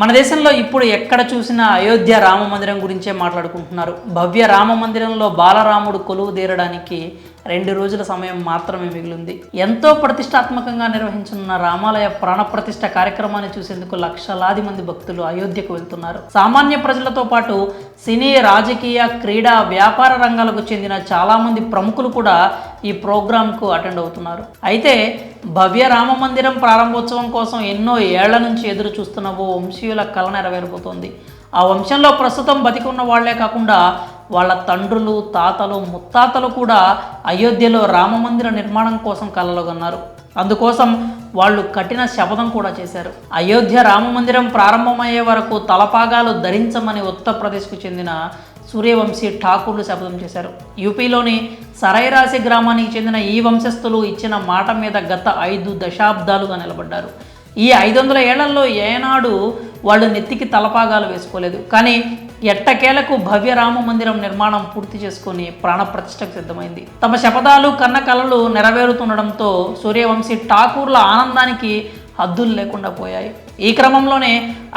మన దేశంలో ఇప్పుడు ఎక్కడ చూసినా అయోధ్య రామ మందిరం గురించే మాట్లాడుకుంటున్నారు. భవ్య రామ మందిరంలో బాలరాముడు కొలువు తీరడానికి రెండు రోజుల సమయం మాత్రమే మిగిలింది. ఎంతో ప్రతిష్టాత్మకంగా నిర్వహించనున్న రామాలయ ప్రాణ ప్రతిష్ట కార్యక్రమాన్ని చూసేందుకు లక్షలాది మంది భక్తులు అయోధ్యకు వెళ్తున్నారు. సామాన్య ప్రజలతో పాటు సినీ రాజకీయ క్రీడా వ్యాపార రంగాలకు చెందిన చాలామంది ప్రముఖులు కూడా ఈ ప్రోగ్రాంకు అటెండ్ అవుతున్నారు. అయితే భవ్య రామ మందిరం ప్రారంభోత్సవం కోసం ఎన్నో ఏళ్ళ నుంచి ఎదురు చూస్తున్న ఓ వంశీయుల కళ నెరవేరబోతోంది. ఆ వంశంలో ప్రస్తుతం బతికి ఉన్న వాళ్ళే కాకుండా వాళ్ళ తండ్రులు తాతలు ముత్తాతలు కూడా అయోధ్యలో రామ మందిర నిర్మాణం కోసం కలలుగన్నారు అందుకోసం వాళ్ళు కఠిన శపథం కూడా చేశారు. అయోధ్య రామ మందిరం ప్రారంభమయ్యే వరకు తలపాగాలు ధరించమని ఉత్తరప్రదేశ్కు చెందిన సూర్యవంశీ ఠాకూర్లు శపథం చేశారు. యూపీలోని సరైరాసి గ్రామానికి చెందిన ఈ వంశస్థులు ఇచ్చిన మాట మీద గత ఐదు దశాబ్దాలుగా నిలబడ్డారు. ఈ ఐదు వందల ఏళ్ళలో ఏనాడు వాళ్ళు నెత్తికి తలపాగాలు వేసుకోలేదు. కానీ ఎట్టకేలకు భవ్య రామ మందిరం నిర్మాణం పూర్తి చేసుకుని ప్రాణప్రతిష్టకు సిద్ధమైంది. తమ శపథాలు కన్న కలలు నెరవేరుతుండడంతో సూర్యవంశీ ఠాకూర్ల ఆనందానికి హద్దులు లేకుండా పోయాయి. ఈ క్రమంలోనే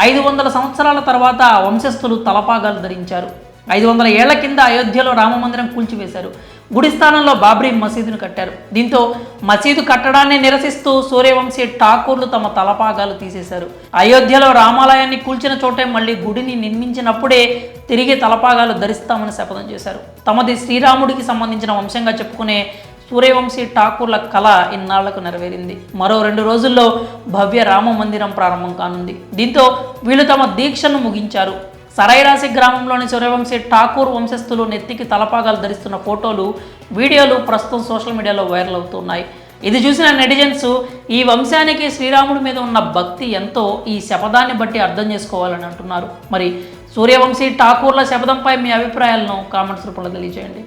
ఐదు వందల సంవత్సరాల తర్వాత వంశస్థులు తలపాగాలు ధరించారు. ఐదు వందల ఏళ్ళ కింద అయోధ్యలో రామ మందిరం కూల్చివేశారు. గుడి స్థానంలో బాబ్రీ మసీదును కట్టారు. దీంతో మసీదు కట్టడాన్ని నిరసిస్తూ సూర్యవంశీ ఠాకూర్లు తమ తలపాగాలు తీసేశారు. అయోధ్యలో రామాలయాన్ని కూల్చిన చోటే మళ్ళీ గుడిని నిర్మించినప్పుడే తిరిగి తలపాగాలు ధరిస్తామని శపథం చేశారు. తమది శ్రీరాముడికి సంబంధించిన వంశంగా చెప్పుకునే సూర్యవంశీ ఠాకూర్ల కళ ఇన్నాళ్ళకు నెరవేరింది. మరో రెండు రోజుల్లో భవ్య రామ మందిరం ప్రారంభం కానుంది. దీంతో వీళ్ళు తమ దీక్షను ముగించారు. సరైరాసి గ్రామంలోని సూర్యవంశీ ఠాకూర్ వంశస్థులు నెత్తికి తలపాగాలు ధరిస్తున్న ఫోటోలు వీడియోలు ప్రస్తుతం సోషల్ మీడియాలో వైరల్ అవుతున్నాయి. ఇది చూసిన నెటిజన్స్ ఈ వంశానికి శ్రీరాముడి మీద ఉన్న భక్తి ఎంతో ఈ శపథాన్ని బట్టి అర్థం చేసుకోవాలని అంటున్నారు. మరి సూర్యవంశీ ఠాకూర్ల శపథంపై మీ అభిప్రాయాలను కామెంట్స్ రూపంలో తెలియజేయండి.